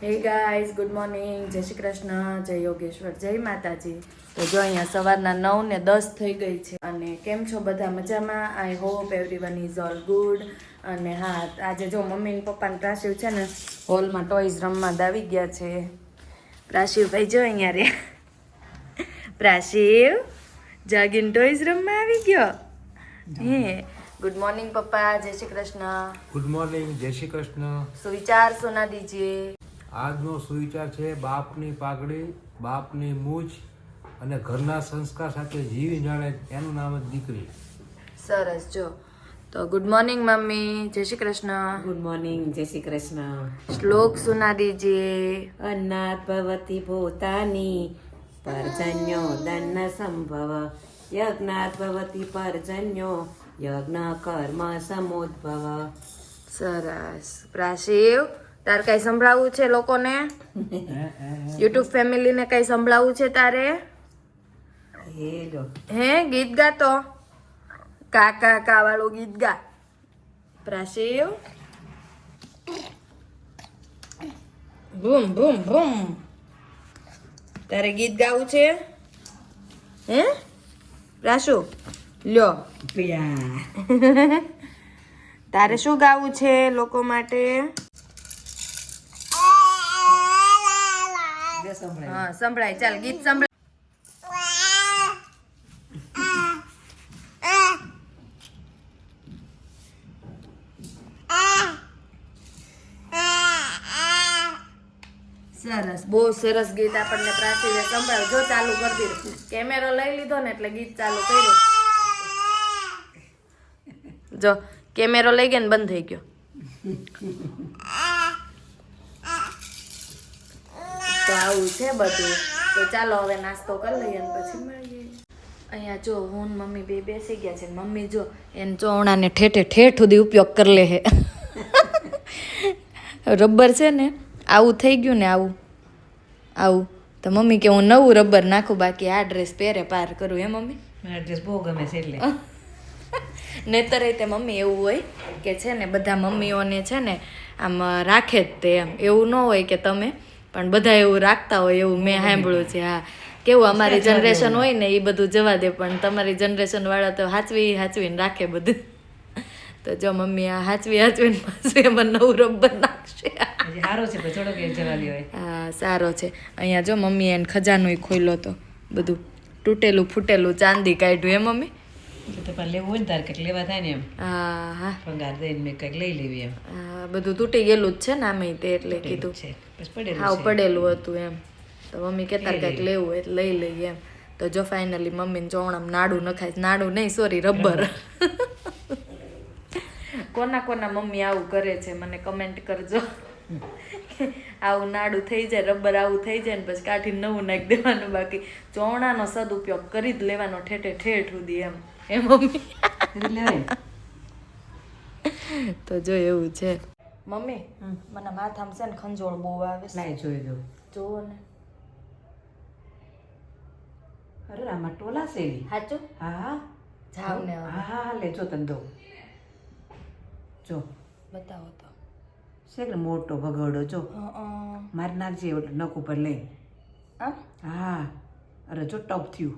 Hey guys good morning જય શ્રી કૃષ્ણ જય યોગેશ્વર જય માતાજી. તો જો અહીંયા સવારના નવ ને દસ થઈ ગઈ છે અને કેમ છો બધા મજામાં? I hope everyone is all good અને હા આજે જો મમ્મી ને પપ્પાને પ્રાશિવ છે ને હોલમાં ટોયઝ રમવા દાવી ગયા છે. પ્રાશિવભાઈ જો અહીંયા રે પ્રાશિવ જાગીન ટોયઝ રમવા આવી ગયો? હે ગુડ મોર્નિંગ પપ્પા જય શ્રી કૃષ્ણ. ગુડ મોર્નિંગ જય શ્રી કૃષ્ણ. સુવિચાર સુના દીજીએ આજનો સુવિચાર છે બાપની પાઘડી બાપની મૂછ અને ઘરના સંસ્કાર સાથે જીવી જાણે એનું નામ જ દીકરી. સરસ જો. તો ગુડ મોર્નિંગ મમ્મી. જય શ્રી કૃષ્ણ. ગુડ મોર્નિંગ જય શ્રી કૃષ્ણ. શ્લોક સુના દીજીએ અન્નાત ભવતી ભૂતાની પરજન્યો દન્ન સંભવ. યજ્ઞાથ ભવતી પરજન્યો યજ્ઞ કર્મ સમોદ્ભવ. સરસ. પ્રાશિવ તાર કઈ સંભળાવવું છે લોકોને? યુટ્યુબ ફેમિલીને કઈ સંભળાવવું છે તારે? હે ગીત ગાતો કા કા કા વાળું ગીત ગા. પ્રાશિવ. બૂમ બૂમ બૂમ તારે ગીત ગાવું છે? હે? પ્રાશુ લ્યો. તારે શું ગાવું છે લોકો માટે? હા, સંભળાય. ચાલ, ગીત સંભળાય. સરસ. બહુ સરસ ગીત આપણને પ્રાચીને સંભળાવ જો ચાલુ કરી દીધું. કેમેરો લઈ લીધો ને એટલે ગીત ચાલુ કર્યું. જો, કેમેરો લઈ ગયો ને બંધ થઈ ગયો. તો આવું છે બધું. તો ચાલો હવે નાસ્તો કરી લઈએ ને પછી મળીએ. અહીંયા જો હું મમ્મી બે બેસી ગયા છે. મમ્મી જો એને ચોવણાને ઠેઠે ઠેઠ સુધી ઉપયોગ કરી લે હે રબર છે ને આવું થઈ ગયું ને આવું. આવું. તો મમ્મી કે હું નવું રબર નાખું બાકી આ ડ્રેસ પહેરે પાર કરું. હે મમ્મી? મને ડ્રેસ બહુ ગમે છે એટલે. નહીતર તે મમ્મી એવું હોય કે છે ને બધા મમ્મીઓને છે ને આમ રાખે જ તે એમ. એવું ન હોય કે તમે પણ બધા એવું રાખતા હોય એવું મેં સાંભળ્યું છે હા. કેવું અમારી જનરેશન હોય ને એ બધું જવા દે પણ તમારી જનરેશન વાળા તો હાચવી હાચવીને રાખે બધું. તો જો મમ્મી આ હાચવી હાચવીને પાછું એમાં નવું રબર નાખશે સારો છે હા સારો છે. અહીંયા જો મમ્મી એને ખજાનોય ખોલ્યો તો બધું તૂટેલું ફૂટેલું ચાંદી કાઢ્યું એ મમ્મી? લેવું હોય ને લેવા થાય ને એમ. હા હા ભંગાર દઈને મેં કંઈક લઈ લેવી એમ. બધું તૂટી ગયેલું જ છે ને આમે તે એટલે કીધું. છે. પછી પડેલું હતું એમ. તો મમ્મી કહેતા કંઈક લેવું હોય એટલે લઈ લઈએ એમ. તો જો ફાઇનલી મમ્મીને ચોણામાં નાડું નખાય નાડું નહીં સોરી રબર. કોના કોના મમ્મી આવું કરે છે મને કમેન્ટ કરજો. આવું નાડું થઈ જાય રબર આવું થઈ જાય ને પછી કાઢીને નવું નાખી દેવાનું બાકી. ચોણાનો સદુપયોગ કરી જ લેવાનો ઠેઠે ઠેઠ સુધી એમ. એ મમ્મી? તો જો એવું છે. મમ્મી મને માથામાં છે ને ખંજોળ બહુ આવે છે. લાય જોઈ જોવો ને. અરે આમાં ટોલા છે. સાચું હા હા. જાવ ને. હા હા લે જો તને દઉં. જો. બતાવો તો. છે કે મોટો ભગડો જો. હં, મારી નાખજે નખ ઉપર લઈ આમ હા. અરે જો ટપ થયું.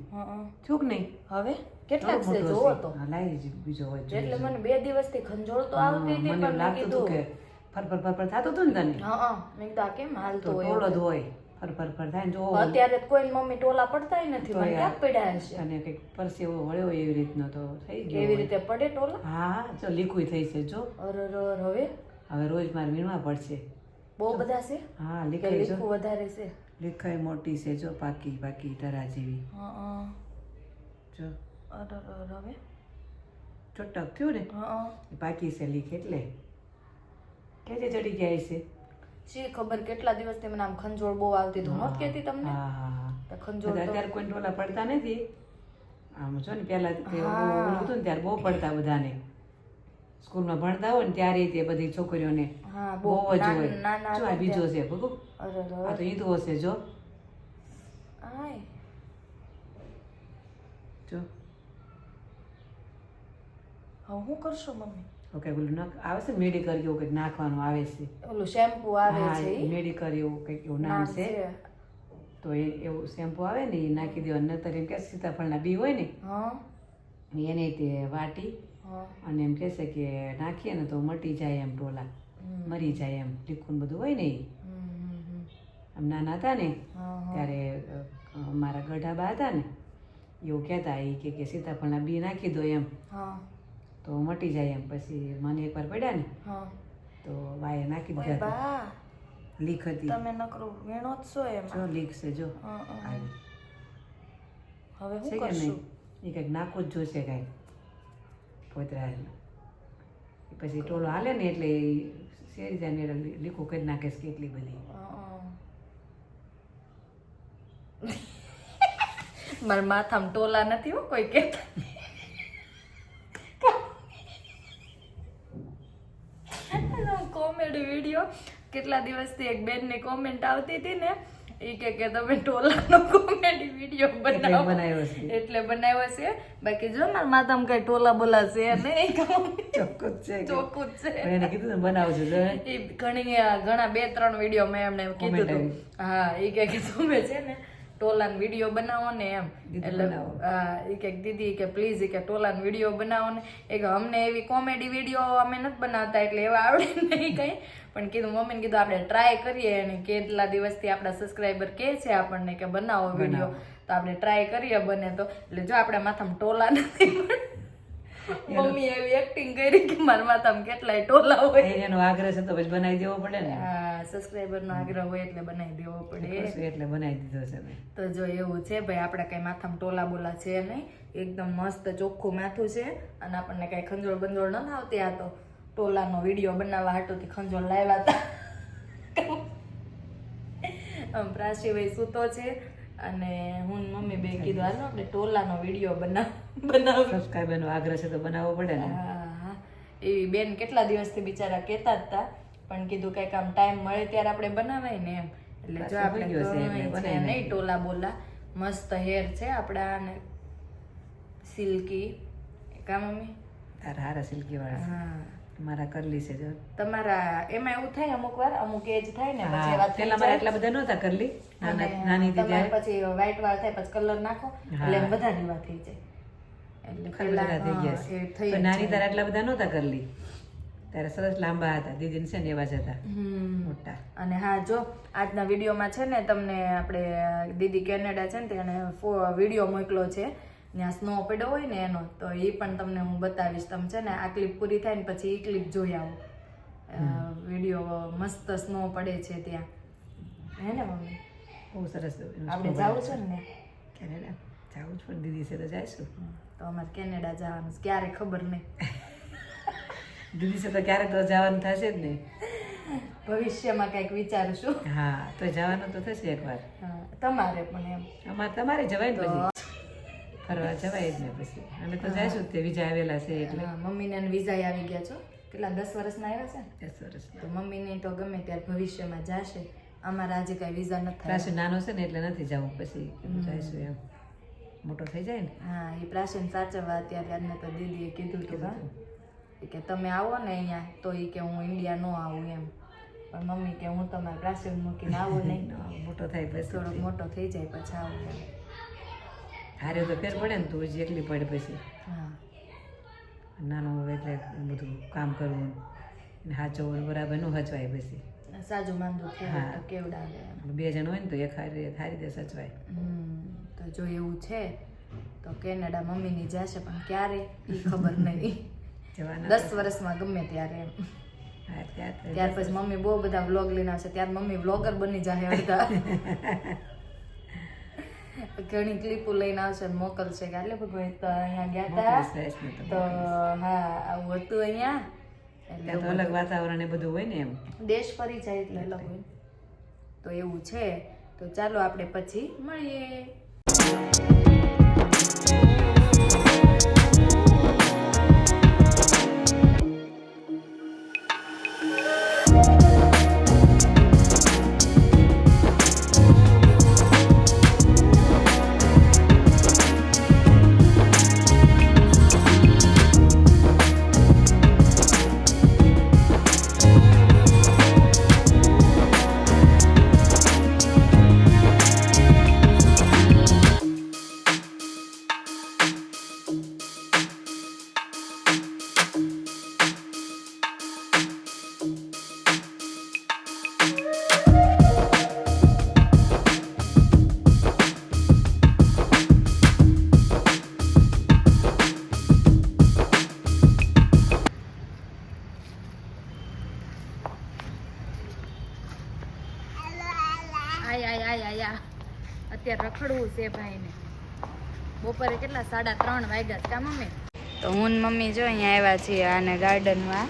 થયું કે નહીં? હવે? કેટલાક છે? જોવો તો. લાઈ બીજો હોય એટલે મને બે દિવસથી ખંજોળ તો આવતી હતી મને પણ મેં લાગતું હતું કે ફર ફર ફર ફર થતું હતું ને તને? હા હં, મેં કીધું આ કેમ હાલતો હોય? ટોળો જ હોય. ફર ફર ફર થાય ને જો અત્યારે કોઈ મમ્મી ટોલા પડતા નથી. મને યાર. ક્યાં પડ્યા હશે? અને કંઈક પરસેવો વળ્યો એવી રીતનો તો થઈ ગયો કેવી રીતે પડે ટોલા હા જો લીકુય થઈ છે જો. અરે, હવે? હવે રોજ મારે વીણવા પડશે. બહુ બધા છે? હા કે લીખાઈ જો. વધારે છે? લીખાઈ મોટી છે જો પાકી પાકી તરા જેવી. હં. જો. હવે? ચોટક થયું ને? હં. પાકી છે લીખ એટલે. કેજે ચડી જાય છે શી ખબર કેટલા દિવસથી મને આમ ખંજોળ બહુ આવતી હતું નહોત કહેતી તમને? હા હા ખંજોળ તો અત્યારે કોઈ ડોલા પડતા નથી. આમ જો ને પહેલા તે. હતું ને ત્યારે બહુ પડતા બધાને. સ્કૂલમાં ભણતા હોય ને ત્યારે તે બધી છોકરીઓને હા બહુ જ હોય. જો આ બીજો છે ભગુ આ તો ઈદો હશે જો. જો. હવે શું કરશો મમ્મી? ઓકે ઓલું નાખ આવે છે મેડિકલ એવું કંઈક નાખવાનું આવે છે? ઓલું શેમ્પુ આવે છે મેડિકર એવું કંઈક એવું નામ છે. તો એ એવું શેમ્પુ આવે ને એ નાખી દેવાનું. નતર એમ કે સીતાફળના બી હોય ને હા. એને તે વાટી હા અને એમ કહેશે કે નાખીએ ને તો મટી જાય એમ ડોલા. મરી જાય એમ લીખું બધું હોય ને એ. હમ, હમ, હમ. આમ નાના હતા ને. ત્યારે મારા ગઢાબા હતા ને એવું કહેતા એ કે કે સીતાફળના બી નાખી દો એમ. તો મટી જાય એમ. પછી મને એકવાર પડ્યા ને તો વાએ નાખી દીધા લીક હતી. તમે નકરું વીણો જ છો એમ. જો લીક છે જો. હવે શું કરશું? એ કંઈક નાખવું જ જોશે કાંઈ. પોતરા પછી ટોલો હાલે ને એટલે શેરી જાય ને લીખું કરી નાખે છે કેટલી બધી. મારા માથામાં ટોલા નથી હો, કોઈ કે કોમેડી વીડિયો કેટલા દિવસથી એક બેનની કોમેન્ટ આવતી હતી ને એ કે કે તમે ટોલાનો કોમેડી વીડિયો બનાવો. બનાવ્યો છે. એટલે બનાવ્યો છે. બાકી જો મારા માતામ કઈ ટોલા બોલા છે નહીં ચોખ્ખું છે. ચોખ્ખું છે. એને કીધું ને બનાવજો એ ઘણી ઘણા બે ત્રણ વીડિયો મેં એમને કીધું હા એ કે કે તમે છે ને ટોલાન વીડિયો બનાવો ને એમ. એટલે. એ કે દીદી કે પ્લીઝ કે ટોલાન વીડિયો બનાવો ને. એ કે અમને એવી કોમેડી વીડિયો અમે નથી બનાવતા એટલે એવા આવડે નહીં કંઈ. પણ કીધું મમ્મીને કીધું આપણે ટ્રાય કરીએ અને કેટલા દિવસથી આપણા સબસ્ક્રાઈબર કહે છે આપણને કે બનાવો વીડિયો. તો આપણે ટ્રાય કરીએ બને તો. એટલે જો આપણે માથામાં ટોલા નથી મમ્મી એવી એક્ટિંગ કરી કે મારા માથામાં કેટલાય ટોલા હોય. એનો આગ્રહ છે તો પછી બનાવી દેવો પડે ને. હા સબસ્ક્રાઈબર નો આગ્રહ હોય એટલે બનાવી દેવો પડે. એટલે બનાવી દીધો છે મેં તો જો એવું છે ભાઈ આપણે કઈ માથામાં ટોલા બોલા છે નહીં. એકદમ મસ્ત ચોખ્ખું માથું છે અને આપણને કઈ ખંજોળ બંજોળ ન આવતી. આ તો ટોલાનો વીડિયો બનાવવા હાટુથી ખંજોળ લાવ્યા હતા. પ્રાસીભાઈ સૂતો છે અને હું મમ્મી બે કીધું હાલો આપણે ટોલાનો વીડિયો બનાવ બનાવ. સબસ્ક્રાઈબર નો આગ્રહ છે તો બનાવવો પડે ને. હા એવી બેન કેટલા દિવસથી બિચારા કહેતા જ હતા પણ કીધું કંઈક આમ ટાઈમ મળે ત્યારે આપણે બનાવાય ને એમ. એટલે જો આપણે નહીં ટોલા બોલા મસ્ત હેર છે આપણા સિલ્કી કા મમ્મી? તારા હારા સિલ્કી વાળા. હા. મારા કરલી છે જો. તમારા એમાં એવું થાય અમુક વાર અમુક એજ થાય ને પછી પેલા મારા એટલા બધા નહોતા કરલી નાના હતી પછી વ્હાઈટ વાળ થાય પછી કલર નાખો એટલે બધા એવા થઈ જાય. એટલે થઈ ગયા નાની તારા એટલા બધા નહોતા કરલી ત્યારે સરસ લાંબા હતા. દીદીને છે ને એવા જ હતા. મોટા. અને હા જો આજના વિડીયોમાં છે ને તમને આપણે દીદી કેનેડા છે ને તેને વીડિયો મોકલો છે ત્યાં સ્નો પડ્યો હોય ને એનો તો એ પણ તમને હું બતાવીશ તમે છે ને આ ક્લિપ પૂરી થાય ને પછી એ ક્લિપ જોઈ આવો. વીડિયો મસ્ત સ્નો પડે છે ત્યાં. હે ને મમ્મી? બહુ સરસ આપણે જવું છે ને? કેનેડા? જવું છું દીદી છે તો જઈશું. તો અમારે કેનેડા જવાનું ક્યારે ખબર નહીં. છે તો ક્યારેક તો જવાનું થશે જ ને. ભવિષ્યમાં કંઈક વિચારશું. હા તો જવાનું તો થશે એકવાર. તમારે પણ એમ. અમારે તમારે જવાય ને પછી? ફરવા જવાય જ ને પછી. અમે તો જઈશું તે વિઝા આવેલા છે એટલે. મમ્મીને વિઝા આવી ગયા છો? કેટલા દસ વર્ષના આવ્યા છે? દસ વર્ષ તો મમ્મીને તો ગમે ત્યારે ભવિષ્યમાં જશે. અમારા આજે કઈ વિઝા નથી થાય નાનો છે ને એટલે નથી જવું પછી. જઈશું એમ. મોટો થઈ જાય ને? હા એ પ્રાચીન સાચવવા અત્યારે આજને તો દીદીએ કીધું કે કે તમે આવો ને અહીંયા તો એ કે હું ઇન્ડિયા નો આવું એમ પણ મમ્મી કે હું તમારે પ્રાચીન મૂકીને આવું નહીં મોટો થાય પછી થોડોક મોટો થઈ જાય પછી આવું એમ હારે તો ફેર પડે ને તું હજી એકલી પડે પછી હા નાનો હોય એટલે બધું કામ કરવું ને હાચવવું બરાબરનું હચવાય પછી સાજુ માંદુ હા. કેવડાવે બે જણ હોય ને તો એક હારી હારી દે સચવાય તો જો એવું છે તો કેનેડા મમ્મીની જશે પણ ક્યારે એ ખબર નહીં દસ વર્ષમાં ગમે ત્યારે એમ. ત્યાર પછી મમ્મી બહુ બધા વ્લોગ લઈને આવશે ત્યારે મમ્મી વ્લોગર બની જાય અડધા ઘણી ક્લિપો લઈને આવશે ને મોકલશે કે એટલે ભગવાન તો અહીંયા ગયા હતા. તો તો હા આવું હતું અહીંયા. એટલે અલગ વાતાવરણ એ બધું હોય ને એમ. દેશ ફરી જાય એટલે અલગ હોય. તો એવું છે. તો ચાલો આપણે પછી મળીએ. રખડવું છે ભાઈને. બપોરે કેટલા? સાડા ત્રણ વાગ્યા છે. કા મમ્મી? તો હું મમ્મી જો અહીંયા આવ્યા છીએ આને ગાર્ડનમાં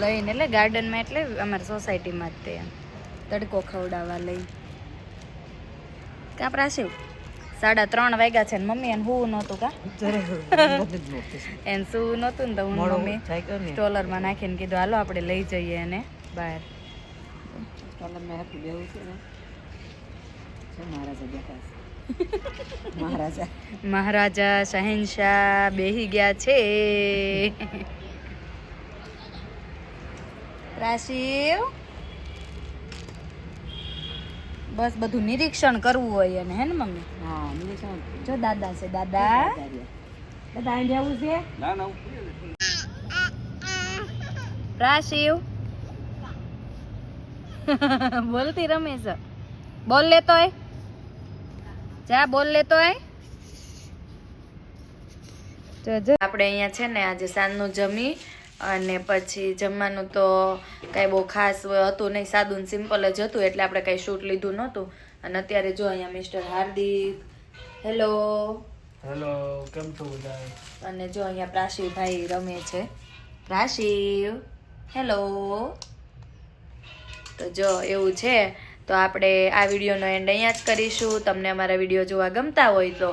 લઈને. એટલે ગાર્ડનમાં એટલે અમારી સોસાયટીમાં જ તે તડકો ખવડાવવા લઈ. કા શું? સાડા ત્રણ વાગ્યા છે ને મમ્મી એને હું નહોતું કા? એને શું નહોતું ને તો હું ને મમ્મી સ્ટોલરમાં નાખીને કીધું હાલો આપણે લઈ જઈએ એને બહાર. મહારાજા. મહારાજા શહેનશાહ બેહી ગયા છે. રાશિવ? બસ બધું નિરીક્ષણ કરવું હોય એને હે ને મમ્મી? હા નિરીક્ષણ. જો દાદા છે દાદા. દાદા. અહીં જવું છે? રાશિવ? બોલતી રમેશ બોલ લેતો હોય. જા બોલ લેતો હોય જો જો. આપણે અહીંયા છે ને આજે સાંજનું જમી અને પછી જમવાનું તો કાંઈ બહુ ખાસ હતું નહીં સાદું ને સિમ્પલ જ હતું એટલે આપણે કાંઈ શૂટ લીધું નહોતું. અને અત્યારે જો અહીંયા મિસ્ટર હાર્દિક હેલો. હેલો કેમ છો બધા અને જો અહીંયા પ્રાશીભાઈ રમે છે. પ્રાશિવ હેલો. તો જો એવું છે. તો આપણે આ વિડીયોનો એન્ડ અહીંયા જ કરીશું. તમને અમારા વીડિયો જોવા ગમતા હોય તો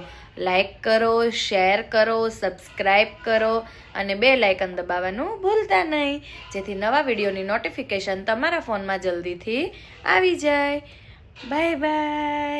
લાઈક કરો શેર કરો સબસ્ક્રાઈબ કરો અને બે લાઇકન દબાવવાનું ભૂલતા નહીં. જેથી નવા વિડીયોની નોટિફિકેશન તમારા ફોનમાં જલ્દીથી આવી જાય. Bye bye